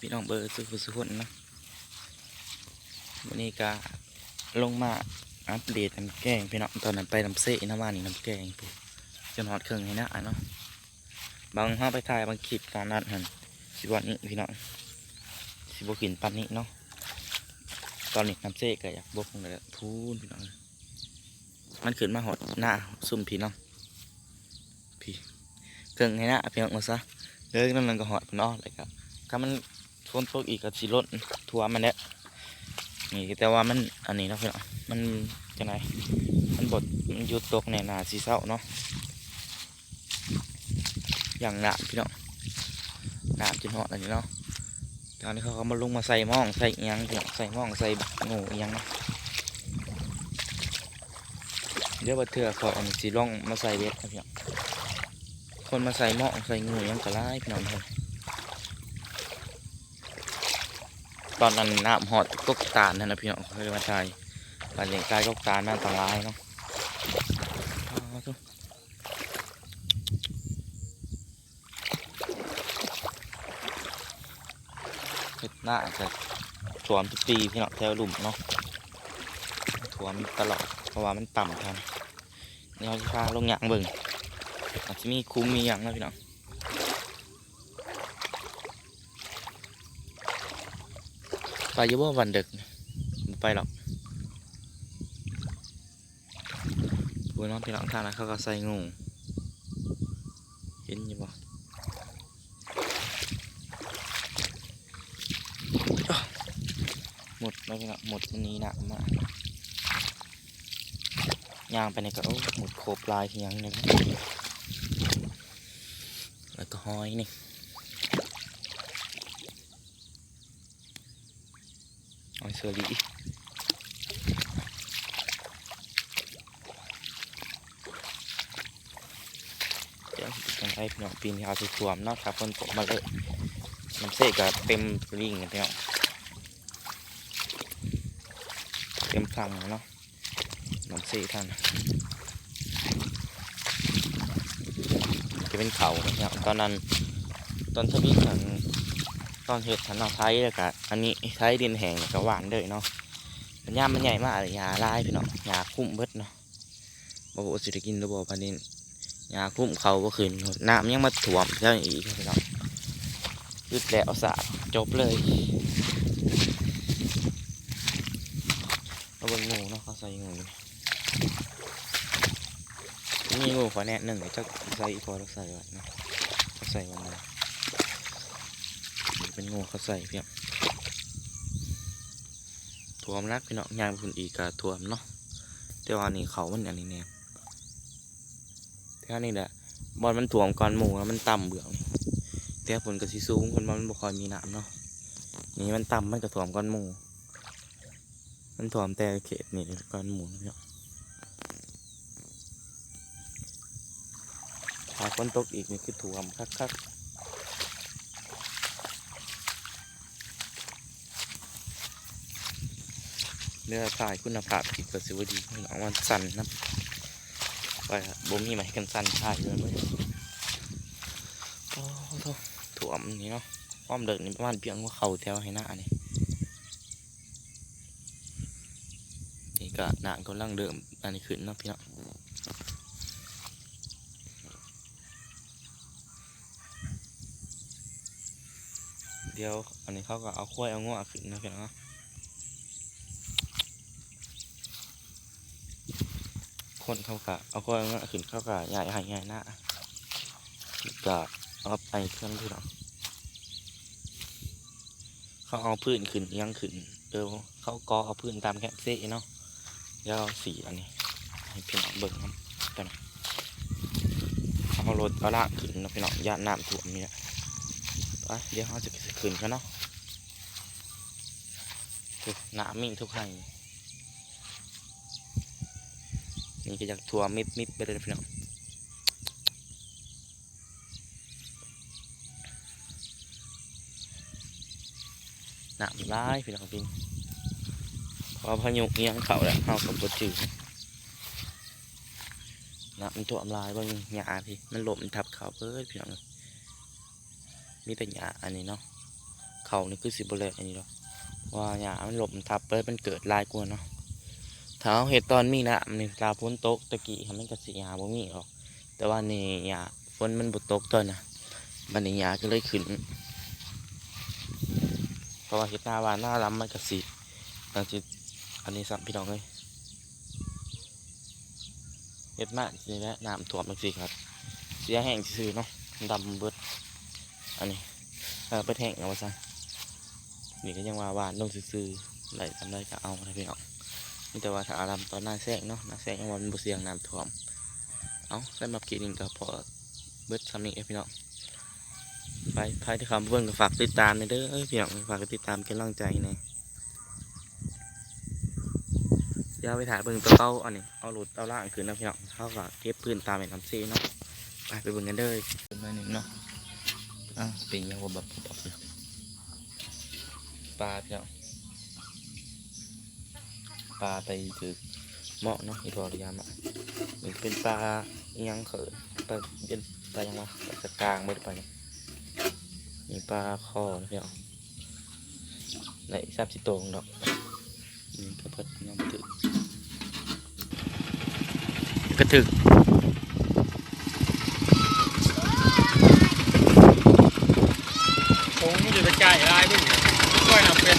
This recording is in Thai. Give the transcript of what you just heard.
พี่น้องเบอร์สุขสุขคนนะวันนี้ก็ลงมาอัปเดตน้ำแกงพี่น้องตอนนั้นไปน้ำเสน้ำวานนี่น้ำแกงปุ๊จนหอดเครื่องให้นะเนาะบางห้าไปถ่ายบางคลิปตอนนั้นหันสิบวันนี้พี่น้องสิบกินปันนี้เนาะตอนนี้น้ำเสก็อยากบกเลยพูนพี่น้องมันขึ้นมาหอดหน้าซุ่มพี่น้องพี่เครื่องให้นะพี่น้องมาซะเลิกนั่นมันก็หอดพี่น้องเลยครับถ้ามัน ฝนตกอีกก็สิลดทัวมันแหละนี่แต่ว่ามันอันนี้เนาะพี่น้องมันจังไงมันบดมันยุดตกในนาสีเศร้าเนาะอย่างหนามพี่น้องหนามจนหอดอันนี้เนาะตอนนี้เขาก็มาลงมาใส่หม่องใส่อิหยังพี่น้องใส่หม่องใส่งูอิหยังเนาะเดี๋ยวบัดเถื่อขออันนี้สิลองมาใส่เบ็ดนะพี่น้องคนมาใส่หม่องใส่งูอิหยังก็ไล่พี่น้องเลย ตอนนั้นน้ำหอดกกตาลนั่นะพี่น้องเคยมาถ่ายปลาเลี้ยงกายกกตาลน่าอันตรายเนาะเอาเถอะเฮ็ดหน้าจะถวมทุกปีพี่น้องแถวหลุมเนาะถวมตลอดเพราะว่ามันต่ำทันนี่เขาจะพาลงหยางเบิ่งอาจจะมีคุ้มมีอย่างนะพี่น้อง ไปยี่บ่วันดึกไปหรอกพูน้องพี่น้องทางนะเขาก็ใส่งูเห็นอยู่บ่หมดแล้วพี่น้องหมดวันนี้หนักมากย่างไปในก็โอ้หมดโคบลายที่ยังเลยนะแล้วก็ห้อยนี่ หอยเชอรี่เดี๋ยวจังไอ้พี่น้องปีนที่เอาสวมนาะครับคนตกมาเลยน้ำเสกก็เต็มริ่งกันพี่น้องเต็มพังเนาะน้ำเสกท่านจะเป็นเขานะพี่น้องตอนนั้นตอนทวีขัน ตอนเห็ดถันเอาไทยแล้วก็อันนี้ไทยดินแห้งก็หวานเลยเนาะมันย่ามมันใหญ่มากเลยยาลายพี่เน้องยาคุ้มเบิดเนาะบ่รู้ว่าสิได้กินรือบ่พันนี้ยาคุ้มเขาบ่คืนน้ำยังมาถ่วมเท่านี้อีกพี่เน้องยึดแล้วสาดจบเลยเอาเบิ่งงูเนาะเขาใส่งูอยู่นี่งูขอแนะหนึ่งเดี๋ยจะใส่อีกพอเราใส่ไว้เนาะใส่วันไหนนี่ เป็นงูเขาใส่เพียงถ่วมรักพี่น้องยางพุ่นอีกกะถ่วมเนาะแต่ว่านี่เขามันอันนี้เนี่ยแต่นี้แหละบอลมันถ่วมก่อนหมูแล้วมันต่ำเบื้องแต่ผลกระสีสูงคนมันบ่คอยมีน้ำเนาะนี่มันต่ำมันก็ถ่วมก่อนหมู มันถ่วมแต่เขตนี่ก่อนหมูนะพี่น้องถ้าฝนตกอีกนี่คือถ่วมคักๆ เนื้อสายคุณภาพอีกก็สิวดีพี่น้องมันสั่นนะไปบ่มีไหมกันสั่นถ่ายเลยเลยโอ้โหถ่วมนี่เนาะความเดินนี่ประมาณเพียงว่าเขาแถวให้หน้านี่นี่ก็หนางกำลังเดิมอันนี้ขึ้นเนาะพี่เน้องเดี๋ยวอันนี้เขาก็เอาข้วยเอาง้อขึ้นนะพี่เนาะ คนเขากะเอาก็ง่ะขึ้นเขากะใหญ่ใหญ่ใหญ่หน้าก็เอาไปเพื่อนพี่น้องเขาเอาพื้นขึ้นยังขึ้นเออเขากอเอาพื้นตามแคปเซ่เนาะแล้วสีอันนี้ให้พี่น้องเบิ่งครับกันเอารถเอาล่างขึ้นนะพี่น้องย่านน้ำท่วมนี่และไปเดี๋ยวเขาจะขึ้นกันเนาะน้ำมีทุกให้ นี่ก็อยากทัวมิดมิดไปเลยนพี่น้องหนามร้ายพี่น้องพี่พอพายุเงี้ยงเขาแล้วเขากับตัวจืดหนามมันตัวอำลายบางหญ้าพี่ มันหลบมันทับเขาเพิ่พี่น้องมีแต่หญ้าอันนี้เนาะเขเขานี่คือสิบแลอันนี้หรอกว่าหญ้ามันหลบมันทับไปมันเกิดลายกว่าเนาะ ถ้าเอาเห็ดตอนมีนะมันลาฝนตกตะกี้มันก็สิหญ้าบ่มีหรอก แต่ว่านี่หญ้าฝนมันบ่ตกตอนน่ะบัดนี้หญ้าก็เลยขึ้นเพราะว่าเห็ดหน้าวานหน้าล้ำมันก็สิอันสิอันนี้สัมพี่น้องเลยเห็ดมากสิแหละน้ำท่วมจังซี่ครับ เสียแห้งซื่อเนาะดำเบิดอันนี้เออเปิดแห้งเอาไว้ซะนี่ก็ยังว่าวานลงซื่อๆไหลทำได้ก็เอานะพี่น้อง นี่แต่ว่าถ้าอารมตอนหน้าแซงเนาะหน้าแซงยังว่ามันบ่เสียงน้ำท่วม เอาใส่มากินนี่ก็พอเบิดคำนี้เอ้ยพี่น้องไปใครที่คำเบิ่งก็ฝากติดตามหน่อยเด้อเอ้ยพี่น้องฝากติดตามเป็นกำลังใจหน่อยเดี๋ยวไปถ่ายเบิ่งตัวเก้าอันนี้เอาหลุดเอาล่างขึ้นนะพี่น้องเขาก็เก็บพื้นตามเป็นน้ำซีเนาะไปไปเบิ่งกันเลยเป็นมาหนึ่งเนาะอ้าวเป็นยังว่าแบบแบบเลยปลาพี่น้อง ปลาไปถือเหมาะเนาะอีกรอระยะมามันเป็นปลายังเขยปลาเป็นปลายังวะปลากลางไม่ได้ไปมีปลาคอนะพี่น้อไหนทราบสิโตงดอกนี่ก็เพิ่นยังบ่ถึกก็ถึกผมมันจะไปจ่ายรายเพิ่งช่วยทำเป็น